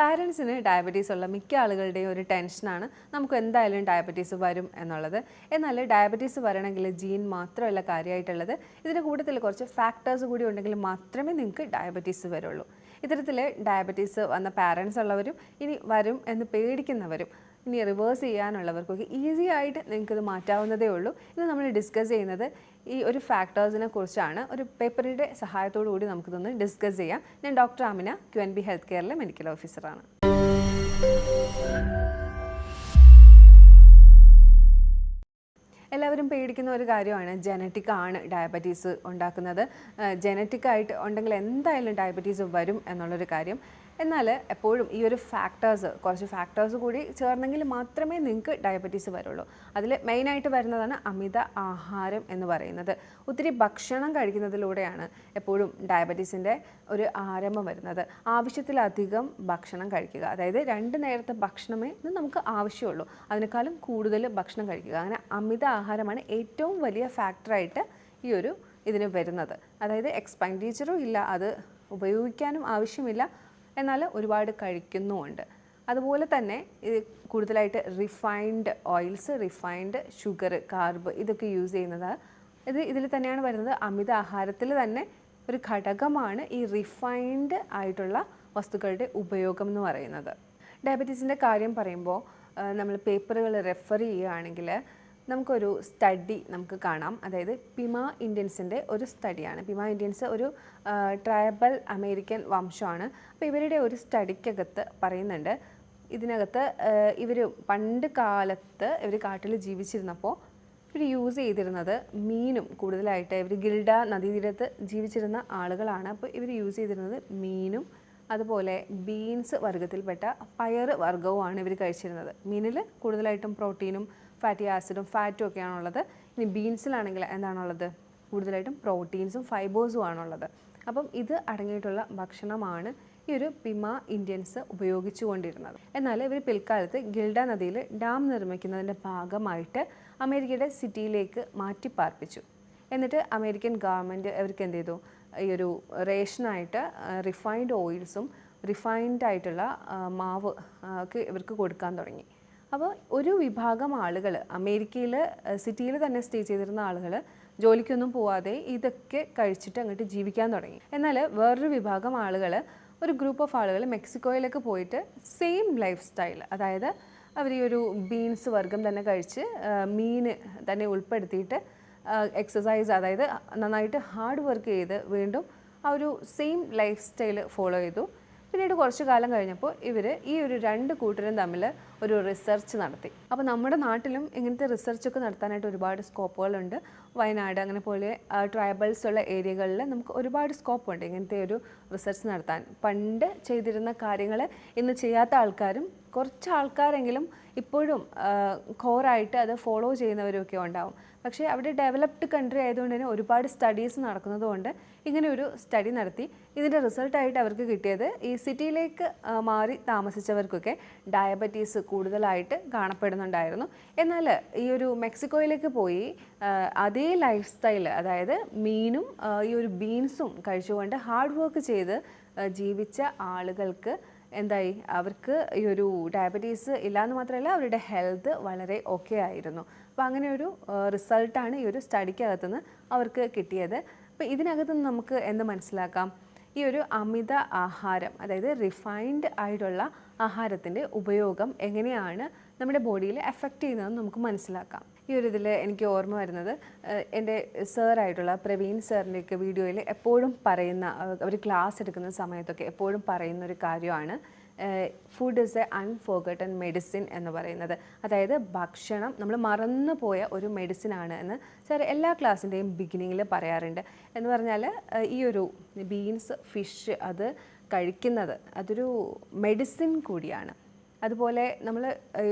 പാരൻസിന് diabetes ഉള്ള മിക്ക ആളുകളുടെയും ഒരു ടെൻഷനാണ് നമുക്ക് എന്തായാലും ഡയബറ്റീസ് വരും എന്നുള്ളത്. എന്നാൽ ഡയബറ്റീസ് വരണമെങ്കിൽ ജീൻ മാത്രമല്ല കാര്യമായിട്ടുള്ളത്. ഇതിന്റെ കൂട്ടത്തിൽ കുറച്ച് ഫാക്ടേഴ്സ് കൂടി ഉണ്ടെങ്കിൽ മാത്രമേ നിങ്ങൾക്ക് ഡയബറ്റീസ് വരുള്ളൂ. ഇത്തരത്തിൽ ഡയബറ്റീസ് വന്ന പാരൻസ് ഉള്ളവരും ഇനി വരും എന്ന് പേടിക്കുന്നവരും ഇനി റിവേഴ്സ് ചെയ്യാനുള്ളവർക്കൊക്കെ ഈസി ആയിട്ട് നിങ്ങൾക്കിത് മാറ്റാവുന്നതേ ഉള്ളൂ. ഇന്ന് നമ്മൾ ഡിസ്കസ് ചെയ്യുന്നത് ഈ ഒരു ഫാക്ടേഴ്സിനെ കുറിച്ചാണ്. ഒരു പേപ്പറിന്റെ സഹായത്തോടു കൂടി നമുക്കിതൊന്ന് ഡിസ്കസ് ചെയ്യാം. ഞാൻ doctor Amina Q N B health കെയറിലെ medical ഓഫീസറാണ് എല്ലാവരും പേടിക്കുന്ന ഒരു കാര്യമാണ്. ജനറ്റിക് ആണ് ഡയബറ്റീസ് ഉണ്ടാക്കുന്നത്. ജനറ്റിക് ആയിട്ട് ഉണ്ടെങ്കിൽ എന്തായാലും ഡയബറ്റീസ് വരും എന്നുള്ളൊരു കാര്യം. എന്നാൽ എപ്പോഴും ഈ ഒരു ഫാക്ടേഴ്സ് കുറച്ച് ഫാക്ടേഴ്സ് കൂടി ചേർന്നെങ്കിൽ മാത്രമേ നിങ്ങൾക്ക് ഡയബറ്റീസ് വരുള്ളൂ. അതിൽ മെയിനായിട്ട് വരുന്നതാണ് അമിത ആഹാരം എന്ന് പറയുന്നത്. ഒത്തിരി ഭക്ഷണം കഴിക്കുന്നതിലൂടെയാണ് എപ്പോഴും ഡയബറ്റീസിന്റെ ഒരു ആരംഭം വരുന്നത്. ആവശ്യത്തിലധികം ഭക്ഷണം കഴിക്കുക. അതായത് രണ്ട് നേരത്തെ ഭക്ഷണമേ നമുക്ക് ആവശ്യമുള്ളൂ. അതിനേക്കാളും കൂടുതൽ ഭക്ഷണം കഴിക്കുക. അങ്ങനെ അമിത ആഹാരമാണ് ഏറ്റവും വലിയ ഫാക്ടറായിട്ട് ഈ ഒരു ഇതിന് വരുന്നത്. അതായത് എക്സ്പെൻഡിച്ചറും ഇല്ല. അത് ഉപയോഗിക്കാനും ആവശ്യമില്ല. എന്നാൽ ഒരുപാട് കഴിക്കുന്നുമുണ്ട്. അതുപോലെ തന്നെ ഇത് കൂടുതലായിട്ട് refined oils refined sugar carb ഇതൊക്കെ യൂസ് ചെയ്യുന്നത് ഇത് ഇതിൽ തന്നെയാണ് വരുന്നത്. അമിത ആഹാരത്തിൽ തന്നെ ഒരു ഘടകമാണ് ഈ റിഫൈൻഡ് ആയിട്ടുള്ള വസ്തുക്കളുടെ ഉപയോഗം എന്ന് പറയുന്നത്. ഡയബറ്റീസിന്റെ കാര്യം പറയുമ്പോൾ നമ്മൾ പേപ്പറുകൾ റെഫർ ചെയ്യുകയാണെങ്കിൽ നമുക്കൊരു സ്റ്റഡി നമുക്ക് കാണാം. അതായത് പിമ ഇന്ത്യൻസിന്റെ ഒരു സ്റ്റഡിയാണ് പിമ ഇന്ത്യൻസ് ഒരു ട്രൈബൽ അമേരിക്കൻ വംശമാണ്. അപ്പോൾ ഇവരുടെ ഒരു സ്റ്റഡിക്കകത്ത് പറയുന്നുണ്ട്. ഇതിനകത്ത് ഇവർ പണ്ട് കാലത്ത് ഇവർ കാട്ടിൽ ജീവിച്ചിരുന്നപ്പോൾ ഇവർ യൂസ് ചെയ്തിരുന്നത് മീനും കൂടുതലായിട്ട്. ഇവർ ഗിൽഡ നദീതീരത്ത് ജീവിച്ചിരുന്ന ആളുകളാണ്. അപ്പോൾ ഇവർ യൂസ് ചെയ്തിരുന്നത് മീനും അതുപോലെ ബീൻസ് വർഗത്തിൽപ്പെട്ട പയർ വർഗവുമാണ് ഇവർ കഴിച്ചിരുന്നത്. മീനിൽ കൂടുതലായിട്ടും പ്രോട്ടീനും ഫാറ്റി ആസിഡും ഫാറ്റും ഒക്കെയാണുള്ളത്. ഇനി ബീൻസിലാണെങ്കിൽ എന്താണുള്ളത്? കൂടുതലായിട്ടും പ്രോട്ടീൻസും ഫൈബേഴ്സും ആണുള്ളത്. അപ്പം ഇത് അടങ്ങിയിട്ടുള്ള ഭക്ഷണമാണ് ഈ ഒരു പിമ ഇന്ത്യൻസ് ഉപയോഗിച്ചു കൊണ്ടിരുന്നത് എന്നാൽ ഇവർ പിൽക്കാലത്ത് ഗിൽഡ നദിയിൽ ഡാം നിർമ്മിക്കുന്നതിന്റെ ഭാഗമായിട്ട് അമേരിക്കയുടെ സിറ്റിയിലേക്ക് മാറ്റിപ്പാർപ്പിച്ചു. എന്നിട്ട് അമേരിക്കൻ ഗവൺമെന്റ് അവർക്ക് എന്ത് ചെയ്തു? ഈ ഒരു റേഷനായിട്ട് റിഫൈൻഡ് ഓയിൽസും റിഫൈൻഡ് ആയിട്ടുള്ള മാവ് ഇവർക്ക് കൊടുക്കാൻ തുടങ്ങി. അപ്പോൾ ഒരു വിഭാഗം ആളുകൾ അമേരിക്കയിൽ സിറ്റിയിൽ തന്നെ സ്റ്റേ ചെയ്തിരുന്ന ആളുകൾ ജോലിക്കൊന്നും പോവാതെ ഇതൊക്കെ കഴിച്ചിട്ട് അങ്ങോട്ട് ജീവിക്കാൻ തുടങ്ങി. എന്നാൽ വേറൊരു വിഭാഗം ആളുകൾ ഒരു ഗ്രൂപ്പ് ഓഫ് ആളുകൾ മെക്സിക്കോയിലേക്ക് പോയിട്ട് സെയിം ലൈഫ് സ്റ്റൈൽ അതായത് അവർ ഈ ഒരു ബീൻസ് വർഗം തന്നെ കഴിച്ച് മീൻ തന്നെ ഉൾപ്പെടുത്തിയിട്ട് എക്സസൈസ് അതായത് നന്നായിട്ട് ഹാർഡ് വർക്ക് ചെയ്ത് വീണ്ടും ആ ഒരു സെയിം ലൈഫ് സ്റ്റൈൽ ഫോളോ ചെയ്തു. പിന്നീട് കുറച്ച് കാലം കഴിഞ്ഞപ്പോൾ ഇവർ ഈ ഒരു രണ്ട് കൂട്ടരും തമ്മിൽ ഒരു റിസർച്ച് നടത്തി. അപ്പോൾ നമ്മുടെ നാട്ടിലും ഇങ്ങനത്തെ റിസർച്ചൊക്കെ നടത്താനായിട്ട് ഒരുപാട് സ്കോപ്പുകളുണ്ട് വയനാട് അങ്ങനെ പോലെ ട്രൈബൽസ് ഉള്ള ഏരിയകളിൽ നമുക്ക് ഒരുപാട് സ്കോപ്പുണ്ട് ഇങ്ങനത്തെ ഒരു റിസർച്ച് നടത്താൻ. പണ്ട് ചെയ്തിരുന്ന കാര്യങ്ങൾ ഇന്ന് ചെയ്യാത്ത ആൾക്കാരും കുറച്ച് ആൾക്കാരെങ്കിലും ഇപ്പോഴും കോറായിട്ട് അത് ഫോളോ ചെയ്യുന്നവരൊക്കെ ഉണ്ടാവും. പക്ഷേ അവിടെ ഡെവലപ്ഡ് കൺട്രി ആയതുകൊണ്ട് തന്നെ ഒരുപാട് സ്റ്റഡീസ് നടക്കുന്നതുകൊണ്ട് ഇങ്ങനെ ഒരു സ്റ്റഡി നടത്തി. ഇതിന്റെ റിസൾട്ടായിട്ട് അവർക്ക് കിട്ടിയത് ഈ സിറ്റിയിലേക്ക് മാറി താമസിച്ചവർക്കൊക്കെ ഡയബറ്റീസ് കൂടുതലായിട്ട് കാണപ്പെടുന്നുണ്ടായിരുന്നു. എന്നാൽ ഈ ഒരു മെക്സിക്കോയിലേക്ക് പോയി അതേ ലൈഫ് സ്റ്റൈൽ അതായത് മീനും ഈ ഒരു ബീൻസും കഴിച്ചുകൊണ്ട് ഹാർഡ് വർക്ക് ചെയ്ത് ജീവിച്ച ആളുകൾക്ക് എന്തായി? അവർക്ക് ഈ ഒരു ഡയബറ്റീസ് ഇല്ലയെന്ന് മാത്രമല്ല അവരുടെ ഹെൽത്ത് വളരെ ഓക്കെ ആയിരുന്നു. അപ്പോൾ അങ്ങനെ ഒരു റിസൾട്ടാണ് ഈ ഒരു സ്റ്റഡിക്കകത്തുനിന്ന് അവർക്ക് കിട്ടിയത്. അപ്പോൾ ഇതിനകത്തുനിന്ന് നമുക്ക് എന്ത് മനസ്സിലാക്കാം? ഈ ഒരു അമിത ആഹാരം അതായത് റിഫൈൻഡ് ആയിട്ടുള്ള ആഹാരത്തിന്റെ ഉപയോഗം എങ്ങനെയാണ് നമ്മുടെ ബോഡിയിൽ എഫക്റ്റ് ചെയ്യുന്നതെന്ന് നമുക്ക് മനസ്സിലാക്കാം. ഈ ഒരു ഇതിൽ എനിക്ക് ഓർമ്മ വരുന്നത് എന്റെ സാറായിട്ടുള്ള പ്രവീൺ സാറിന്റെയൊക്കെ വീഡിയോയിൽ എപ്പോഴും പറയുന്ന ഒരു ക്ലാസ് എടുക്കുന്ന സമയത്തൊക്കെ എപ്പോഴും പറയുന്ന ഒരു കാര്യമാണ് food is a unforgotten medicine എന്ന് പറയുന്നത്. അതായത് ഭക്ഷണം നമ്മൾ മറന്നു പോയ ഒരു മെഡിസിൻ ആണ് എന്ന് സാർ എല്ലാ ക്ലാസ്സിന്റെയും ബിഗിനിങ്ങിൽ പറയാറുണ്ട്. എന്ന് പറഞ്ഞാൽ ഈ ഒരു ബീൻസ് ഫിഷ് അത് കഴിക്കുന്നത് അതൊരു മെഡിസിൻ കൂടിയാണ്. അതുപോലെ നമ്മൾ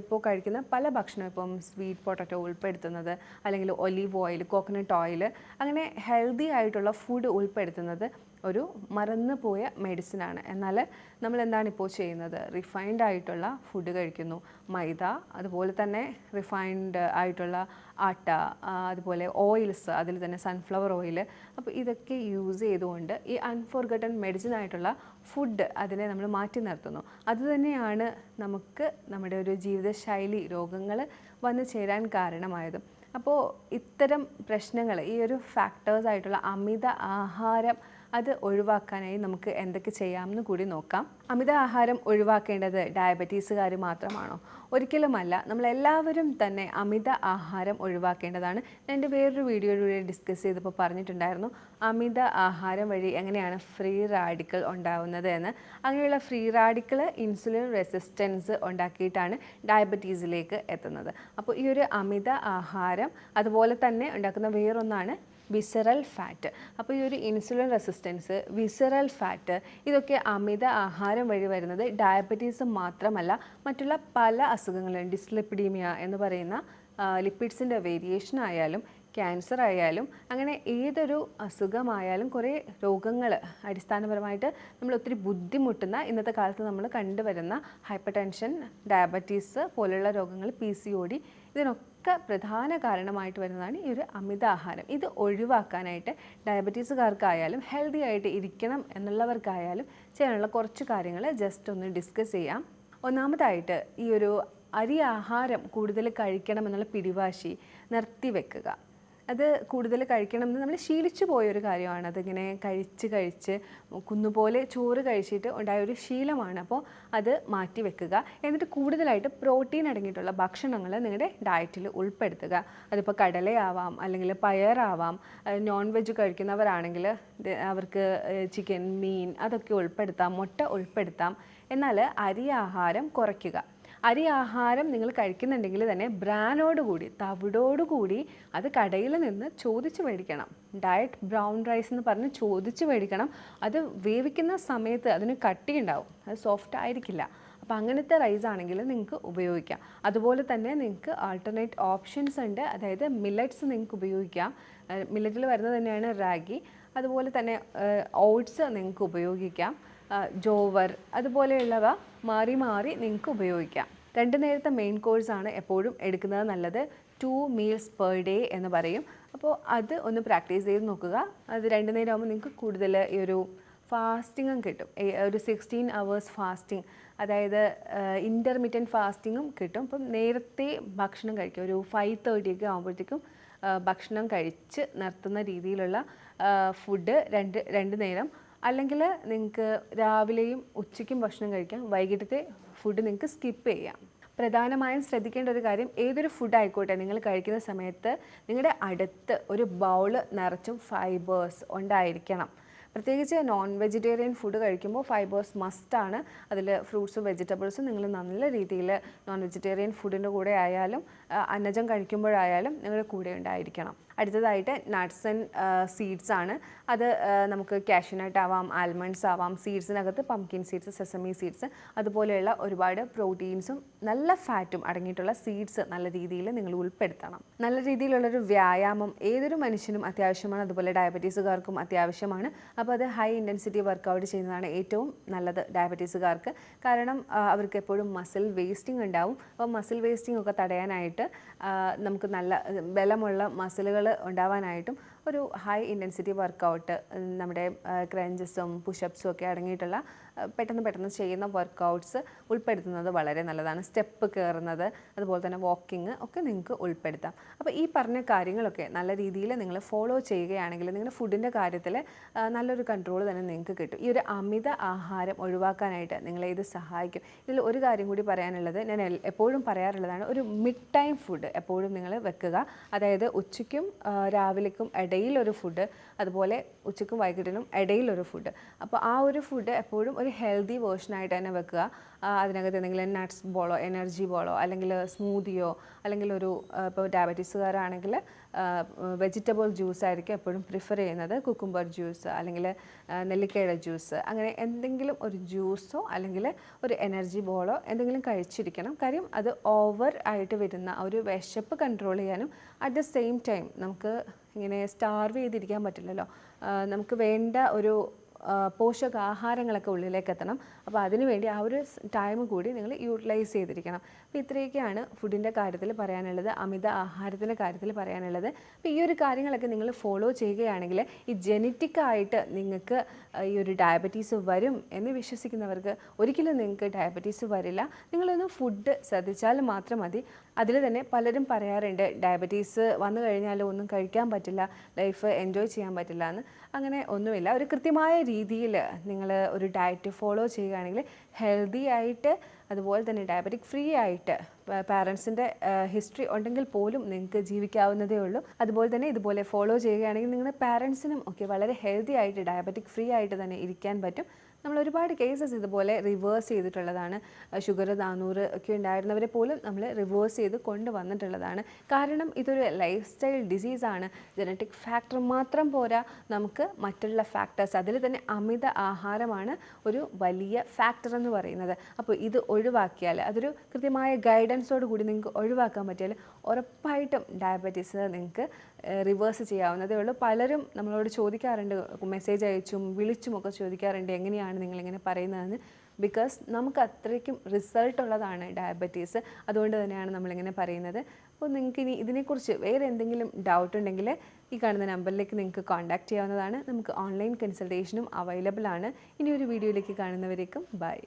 ഇപ്പോൾ കഴിക്കുന്ന പല ഭക്ഷണം ഇപ്പം സ്വീറ്റ് പൊട്ടറ്റോ ഉൾപ്പെടുത്തുന്നത് അല്ലെങ്കിൽ ഒലീവ് ഓയിൽ കോക്കനട്ട് ഓയിൽ അങ്ങനെ ഹെൽത്തി ആയിട്ടുള്ള ഫുഡ് ഉൾപ്പെടുത്തുന്നത് ഒരു മറന്നു പോയ മെഡിസിനാണ് എന്നാൽ നമ്മൾ എന്താണ് ഇപ്പോൾ ചെയ്യുന്നത്? റിഫൈൻഡ് ആയിട്ടുള്ള ഫുഡ് കഴിക്കുന്നു. മൈദ അതുപോലെ തന്നെ റിഫൈൻഡ് ആയിട്ടുള്ള ആട്ട അതുപോലെ ഓയിൽസ് അതിൽ തന്നെ സൺഫ്ലവർ ഓയിൽ അപ്പോൾ ഇതൊക്കെ യൂസ് ചെയ്തുകൊണ്ട് ഈ അൺഫോർഗട്ടൺ മെഡിസിൻ ആയിട്ടുള്ള ഫുഡ് അതിനെ നമ്മൾ മാറ്റി നിർത്തുന്നു. അതുതന്നെയാണ് നമുക്ക് നമ്മുടെ ഒരു ജീവിതശൈലി രോഗങ്ങൾ വന്നു ചേരാൻ കാരണമായതും. അപ്പോൾ ഇത്തരം പ്രശ്നങ്ങൾ ഈ ഒരു ഫാക്ടേഴ്സ് ആയിട്ടുള്ള അമിത ആഹാരം അത് ഒഴിവാക്കാനായി നമുക്ക് എന്തൊക്കെ ചെയ്യാമെന്ന് കൂടി നോക്കാം. അമിത ആഹാരം ഒഴിവാക്കേണ്ടത് ഡയബറ്റീസുകാർ മാത്രമാണോ? ഒരിക്കലുമല്ല നമ്മളെല്ലാവരും തന്നെ അമിത ആഹാരം ഒഴിവാക്കേണ്ടതാണ്. എന്റെ വേറൊരു വീഡിയോയിലൂടെ ഡിസ്കസ് ചെയ്തപ്പോൾ പറഞ്ഞിട്ടുണ്ടായിരുന്നു അമിത ആഹാരം വഴി എങ്ങനെയാണ് ഫ്രീ റാഡിക്കൽ ഉണ്ടാവുന്നത് എന്ന്. അങ്ങനെയുള്ള ഫ്രീ റാഡിക്കൽ ഇൻസുലിൻ റെസിസ്റ്റൻസ് ഉണ്ടാക്കിയിട്ടാണ് ഡയബറ്റീസിലേക്ക് എത്തുന്നത്. അപ്പോൾ ഈ ഒരു അമിത ആഹാരം അതുപോലെ തന്നെ ഉണ്ടാക്കുന്ന വേറൊന്നാണ് വിസറൽ ഫാറ്റ് അപ്പോൾ ഈ ഒരു ഇൻസുലിൻ റെസിസ്റ്റൻസ് വിസറൽ ഫാറ്റ് ഇതൊക്കെ അമിത ആഹാരം വഴി വരുന്നത് ഡയബറ്റീസ് മാത്രമല്ല മറ്റുള്ള പല അസുഖങ്ങളും ഡിസ്ലിപ്പിഡീമിയ എന്ന് പറയുന്ന ലിപ്പിഡ്സിന്റെ വേരിയേഷൻ ആയാലും ക്യാൻസർ ആയാലും അങ്ങനെ ഏതൊരു അസുഖമായാലും കുറേ രോഗങ്ങൾ അടിസ്ഥാനപരമായിട്ട് നമ്മൾ ഒത്തിരി ബുദ്ധിമുട്ടുന്ന ഇന്നത്തെ കാലത്ത് നമ്മൾ കണ്ടുവരുന്ന ഹൈപ്പർ ടെൻഷൻ ഡയബറ്റീസ് പോലുള്ള രോഗങ്ങൾ പി സി ഒ ഡി ഇതിനൊക്കെ പ്രധാന കാരണമായിട്ട് വരുന്നതാണ് ഈ ഒരു അമിത ആഹാരം ഇത് ഒഴിവാക്കാനായിട്ട് ഡയബറ്റീസുകാർക്കായാലും ഹെൽത്തി ആയിട്ട് ഇരിക്കണം എന്നുള്ളവർക്കായാലും ചെയ്യാനുള്ള കുറച്ച് കാര്യങ്ങൾ ജസ്റ്റ് ഒന്ന് ഡിസ്കസ് ചെയ്യാം. ഒന്നാമതായിട്ട് ഈ ഒരു അരി ആഹാരം കൂടുതൽ കഴിക്കണം എന്നുള്ള പിടിവാശി നിർത്തിവെക്കുക. അത് കൂടുതൽ കഴിക്കണം എന്ന് നമ്മൾ ശീലിച്ചു പോയൊരു കാര്യമാണ്. അതിങ്ങനെ കഴിച്ച് കഴിച്ച് കുന്നുപോലെ ചോറ് കഴിച്ചിട്ട് ഉണ്ടായ ഒരു ശീലമാണ്. അപ്പോൾ അത് മാറ്റി വെക്കുക. എന്നിട്ട് കൂടുതലായിട്ട് പ്രോട്ടീൻ അടങ്ങിയിട്ടുള്ള ഭക്ഷണങ്ങൾ നിങ്ങളുടെ ഡയറ്റിൽ ഉൾപ്പെടുത്തുക. അതിപ്പോൾ കടലയാവാം അല്ലെങ്കിൽ പയറാവാം നോൺ വെജ് കഴിക്കുന്നവരാണെങ്കിൽ അവർക്ക് ചിക്കൻ മീൻ അതൊക്കെ ഉൾപ്പെടുത്താം മുട്ട ഉൾപ്പെടുത്താം. എന്നാൽ അരി ആഹാരം കുറയ്ക്കുക. അരി ആഹാരം നിങ്ങൾ കഴിക്കുന്നുണ്ടെങ്കിൽ തന്നെ ബ്രാനോടുകൂടി തവിടോടുകൂടി അത് കടയിൽ നിന്ന് ചോദിച്ച് മേടിക്കണം. ഡയറ്റ് ബ്രൗൺ റൈസ് എന്ന് പറഞ്ഞ് ചോദിച്ച് മേടിക്കണം. അത് വേവിക്കുന്ന സമയത്ത് അതിന് കട്ടിയുണ്ടാവും. അത് സോഫ്റ്റ് ആയിരിക്കില്ല. അപ്പോൾ അങ്ങനത്തെ റൈസ് ആണെങ്കിൽ നിങ്ങൾക്ക് ഉപയോഗിക്കാം. അതുപോലെ തന്നെ നിങ്ങൾക്ക് ആൾട്ടർനേറ്റ് ഓപ്ഷൻസ് ഉണ്ട്. അതായത് മില്ലറ്റ്സ് നിങ്ങൾക്ക് ഉപയോഗിക്കാം. മില്ലറ്റിൽ വരുന്നത് തന്നെയാണ് റാഗി അതുപോലെ തന്നെ ഓട്സ് നിങ്ങൾക്ക് ഉപയോഗിക്കാം. ജോവർ അതുപോലെയുള്ളവ മാറി മാറി നിങ്ങൾക്ക് ഉപയോഗിക്കാം. രണ്ട് നേരത്തെ മെയിൻ കോഴ്സാണ് എപ്പോഴും എടുക്കുന്നത് നല്ലത്. ടു മീൽസ് പെർ ഡേ എന്ന് പറയും. അപ്പോൾ അത് ഒന്ന് പ്രാക്ടീസ് ചെയ്ത് നോക്കുക. അത് രണ്ട് നേരം ആകുമ്പോൾ നിങ്ങൾക്ക് കൂടുതൽ ഈ ഒരു ഫാസ്റ്റിങ്ങും കിട്ടും. ഒരു സിക്സ്റ്റീൻ അവേഴ്സ് ഫാസ്റ്റിംഗ് അതായത് ഇന്റർമീഡിയന്റ് ഫാസ്റ്റിങ്ങും കിട്ടും. അപ്പം നേരത്തെ ഭക്ഷണം കഴിക്കും ഒരു ഫൈവ് തേർട്ടിയൊക്കെ ആകുമ്പോഴത്തേക്കും ഭക്ഷണം കഴിച്ച് നിർത്തുന്ന രീതിയിലുള്ള ഫുഡ് രണ്ട് രണ്ട് നേരം. അല്ലെങ്കിൽ നിങ്ങൾക്ക് രാവിലെയും ഉച്ചയ്ക്കും ഭക്ഷണം കഴിക്കാം. വൈകിട്ടത്തെ ഫുഡ് നിങ്ങൾക്ക് സ്കിപ്പ് ചെയ്യാം. പ്രധാനമായും ശ്രദ്ധിക്കേണ്ട ഒരു കാര്യം ഏതൊരു ഫുഡ് ആയിക്കോട്ടെ നിങ്ങൾ കഴിക്കുന്ന സമയത്ത് നിങ്ങളുടെ അടുത്ത് ഒരു ബൗൾ നിറച്ചും ഫൈബേഴ്സ് ഉണ്ടായിരിക്കണം. പ്രത്യേകിച്ച് നോൺ വെജിറ്റേറിയൻ ഫുഡ് കഴിക്കുമ്പോൾ ഫൈബേഴ്സ് മസ്റ്റാണ് അതിൽ ഫ്രൂട്ട്സും വെജിറ്റബിൾസും നിങ്ങൾ നല്ല രീതിയിൽ നോൺ വെജിറ്റേറിയൻ ഫുഡിന്റെ കൂടെ ആയാലും അന്നജം കഴിക്കുമ്പോഴായാലും നിങ്ങളുടെ കൂടെ ഉണ്ടായിരിക്കണം. അടുത്തതായിട്ട് നട്ട്സ് ആൻഡ് സീഡ്സ് ആണ്. അത് നമുക്ക് കാഷ്യൂനട്ട് ആവാം ആൽമണ്ട്സ് ആവാം സീഡ്സിനകത്ത് പംകിൻ സീഡ്സ് സെസമി സീഡ്സ് അതുപോലെയുള്ള ഒരുപാട് പ്രോട്ടീൻസും നല്ല ഫാറ്റും അടങ്ങിയിട്ടുള്ള സീഡ്സ് നല്ല രീതിയിൽ നിങ്ങൾ ഉൾപ്പെടുത്തണം. നല്ല രീതിയിലുള്ളൊരു വ്യായാമം ഏതൊരു മനുഷ്യനും അത്യാവശ്യമാണ്. അതുപോലെ ഡയബറ്റീസുകാർക്കും അത്യാവശ്യമാണ്. അപ്പോൾ അത് ഹൈ ഇന്റൻസിറ്റി വർക്കൗട്ട് ചെയ്യുന്നതാണ് ഏറ്റവും നല്ലത് ഡയബറ്റീസുകാർക്ക് കാരണം അവർക്ക് എപ്പോഴും മസിൽ വേസ്റ്റിംഗ് ഉണ്ടാവും. അപ്പോൾ മസിൽ വേസ്റ്റിംഗ് ഒക്കെ തടയാനായിട്ട് നമുക്ക് നല്ല ബലമുള്ള മസിലുകൾ ഉണ്ടാവാനായിട്ടും ഒരു ഹൈ ഇന്റൻസിറ്റി വർക്കൗട്ട് നമ്മുടെ ക്രഞ്ചസും പുഷപ്സും ഒക്കെ അടങ്ങിയിട്ടുള്ള പെട്ടെന്ന് പെട്ടെന്ന് ചെയ്യുന്ന വർക്കൗട്ട്സ് ഉൾപ്പെടുത്തുന്നത് വളരെ നല്ലതാണ്. സ്റ്റെപ്പ് കയറുന്നത് അതുപോലെ തന്നെ വാക്കിംഗ് ഒക്കെ നിങ്ങൾക്ക് ഉൾപ്പെടുത്താം. അപ്പോൾ ഈ പറഞ്ഞ കാര്യങ്ങളൊക്കെ നല്ല രീതിയിൽ നിങ്ങൾ ഫോളോ ചെയ്യുകയാണെങ്കിൽ നിങ്ങളുടെ ഫുഡിന്റെ കാര്യത്തിൽ നല്ലൊരു കൺട്രോൾ തന്നെ നിങ്ങൾക്ക് കിട്ടും. ഈ ഒരു അമിത ആഹാരം ഒഴിവാക്കാനായിട്ട് നിങ്ങളെ ഇത് സഹായിക്കും. ഇതിൽ ഒരു കാര്യം കൂടി പറയാനുള്ളത് ഞാൻ എപ്പോഴും പറയാറുള്ളതാണ് ഒരു മിഡ് ടൈം ഫുഡ് എപ്പോഴും നിങ്ങൾ വെക്കുക. അതായത് ഉച്ചയ്ക്കും രാവിലേക്കും ഇടയിൽ ഒരു ഫുഡ് അതുപോലെ ഉച്ചക്കും വൈകിട്ടിനും ഇടയിലൊരു ഫുഡ് അപ്പോൾ ആ ഒരു ഫുഡ് എപ്പോഴും ഒരു ഹെൽത്തി വേർഷനായിട്ട് തന്നെ വെക്കുക. അതിനകത്ത് എന്തെങ്കിലും നട്ട്സ് ബോളോ എനർജി ബോളോ അല്ലെങ്കിൽ സ്മൂതിയോ അല്ലെങ്കിൽ ഒരു ഇപ്പോൾ ഡയബറ്റീസുകാരാണെങ്കിൽ വെജിറ്റബിൾ ജ്യൂസ് ആയിരിക്കും എപ്പോഴും പ്രിഫർ ചെയ്യുന്നത്. കുക്കുംബർ ജ്യൂസ് അല്ലെങ്കിൽ നെല്ലിക്കയുടെ ജ്യൂസ്. അങ്ങനെ എന്തെങ്കിലും ഒരു ജ്യൂസോ അല്ലെങ്കിൽ ഒരു എനർജി ബോളോ എന്തെങ്കിലും കഴിച്ചിരിക്കണം. കാര്യം അത് ഓവർ ആയിട്ട് വരുന്ന ഒരു വിശപ്പ് കൺട്രോൾ ചെയ്യാനും അറ്റ് ദ സെയിം ടൈം നമുക്ക് ഇങ്ങനെ സ്റ്റാർവ് ചെയ്തിരിക്കാൻ പറ്റില്ലല്ലോ. നമുക്ക് വേണ്ട ഒരു പോഷകാഹാരങ്ങളൊക്കെ ഉള്ളിലേക്ക് എത്തണം അപ്പോൾ അതിനുവേണ്ടി ആ ഒരു ടൈം കൂടി നിങ്ങൾ യൂട്ടിലൈസ് ചെയ്തിരിക്കണം. അപ്പോൾ ഇത്രയൊക്കെയാണ് ഫുഡിന്റെ കാര്യത്തിൽ പറയാനുള്ളത് അമിത ആഹാരത്തിന്റെ കാര്യത്തിൽ പറയാനുള്ളത്. അപ്പോൾ ഈ ഒരു കാര്യങ്ങളൊക്കെ നിങ്ങൾ ഫോളോ ചെയ്യുകയാണെങ്കിൽ ഈ ജനറ്റിക്കായിട്ട് നിങ്ങൾക്ക് ഈ ഒരു ഡയബറ്റീസ് വരും എന്ന് വിശ്വസിക്കുന്നവർക്ക് ഒരിക്കലും നിങ്ങൾക്ക് ഡയബറ്റീസ് വരില്ല. നിങ്ങളൊന്ന് ഫുഡ് ശ്രദ്ധിച്ചാൽ മാത്രം മതി. അതിൽ തന്നെ പലരും പറയാറുണ്ട് ഡയബറ്റീസ് വന്നു കഴിഞ്ഞാൽ ഒന്നും കഴിക്കാൻ പറ്റില്ല ലൈഫ് എൻജോയ് ചെയ്യാൻ പറ്റില്ല എന്ന്. അങ്ങനെ ഒന്നുമില്ല. ഒരു കൃത്യമായ രീതിയിൽ നിങ്ങൾ ഒരു ഡയറ്റ് ഫോളോ ചെയ്യുകയാണെങ്കിൽ ഹെൽത്തി ആയിട്ട് അതുപോലെ തന്നെ ഡയബറ്റിക് ഫ്രീ ആയിട്ട് പാരൻസിന്റെ ഹിസ്റ്ററി ഉണ്ടെങ്കിൽ പോലും നിങ്ങൾക്ക് ജീവിക്കാവുന്നതേ ഉള്ളൂ. അതുപോലെ തന്നെ ഇതുപോലെ ഫോളോ ചെയ്യുകയാണെങ്കിൽ നിങ്ങളുടെ പാരൻസിനും ഒക്കെ വളരെ ഹെൽത്തി ആയിട്ട് ഡയബറ്റിക് ഫ്രീ ആയിട്ട് തന്നെ ഇരിക്കാൻ പറ്റും. നമ്മൾ ഒരുപാട് കേസസ് ഇതുപോലെ റിവേഴ്സ് ചെയ്തിട്ടുള്ളതാണ്. ഷുഗർ നാനൂറ് ഒക്കെ ഉണ്ടായിരുന്നവരെ പോലും നമ്മൾ റിവേഴ്സ് ചെയ്ത് കൊണ്ടുവന്നിട്ടുള്ളതാണ്. കാരണം ഇതൊരു ലൈഫ് സ്റ്റൈൽ ഡിസീസാണ് ജനറ്റിക് ഫാക്ടർ മാത്രം പോരാ നമുക്ക് മറ്റുള്ള ഫാക്ടേഴ്സ് അതിൽ തന്നെ അമിത ആഹാരമാണ് ഒരു വലിയ ഫാക്ടർ എന്ന് പറയുന്നത്. അപ്പോൾ ഇത് ഒഴിവാക്കിയാൽ അതൊരു കൃത്യമായ ഗൈഡൻസോട് കൂടി നിങ്ങൾക്ക് ഒഴിവാക്കാൻ പറ്റിയാൽ ഉറപ്പായിട്ടും ഡയബറ്റീസ് നിങ്ങൾക്ക് റിവേഴ്സ് ചെയ്യാവുന്നതേ ഉള്ളൂ. പലരും നമ്മളോട് ചോദിക്കാറുണ്ട് മെസ്സേജ് അയച്ചും വിളിച്ചും ഒക്കെ ചോദിക്കാറുണ്ട് എങ്ങനെയാണ് നിങ്ങളിങ്ങനെ പറയുന്നതെന്ന്. ബിക്കോസ് നമുക്ക് അത്രയ്ക്കും റിസൾട്ട് ഉള്ളതാണ് ഡയബറ്റീസ് അതുകൊണ്ട് തന്നെയാണ് നമ്മളിങ്ങനെ പറയുന്നത്. അപ്പോൾ നിങ്ങൾക്ക് ഇനി ഇതിനെക്കുറിച്ച് വേറെ എന്തെങ്കിലും ഡൗട്ട് ഉണ്ടെങ്കിൽ ഈ കാണുന്ന നമ്പറിലേക്ക് നിങ്ങൾക്ക് കോൺടാക്റ്റ് ചെയ്യാവുന്നതാണ്. നമുക്ക് ഓൺലൈൻ കൺസൾട്ടേഷനും അവൈലബിൾ ആണ്. ഇനി ഒരു വീഡിയോയിലേക്ക് കാണുന്നവരേക്കും ബൈ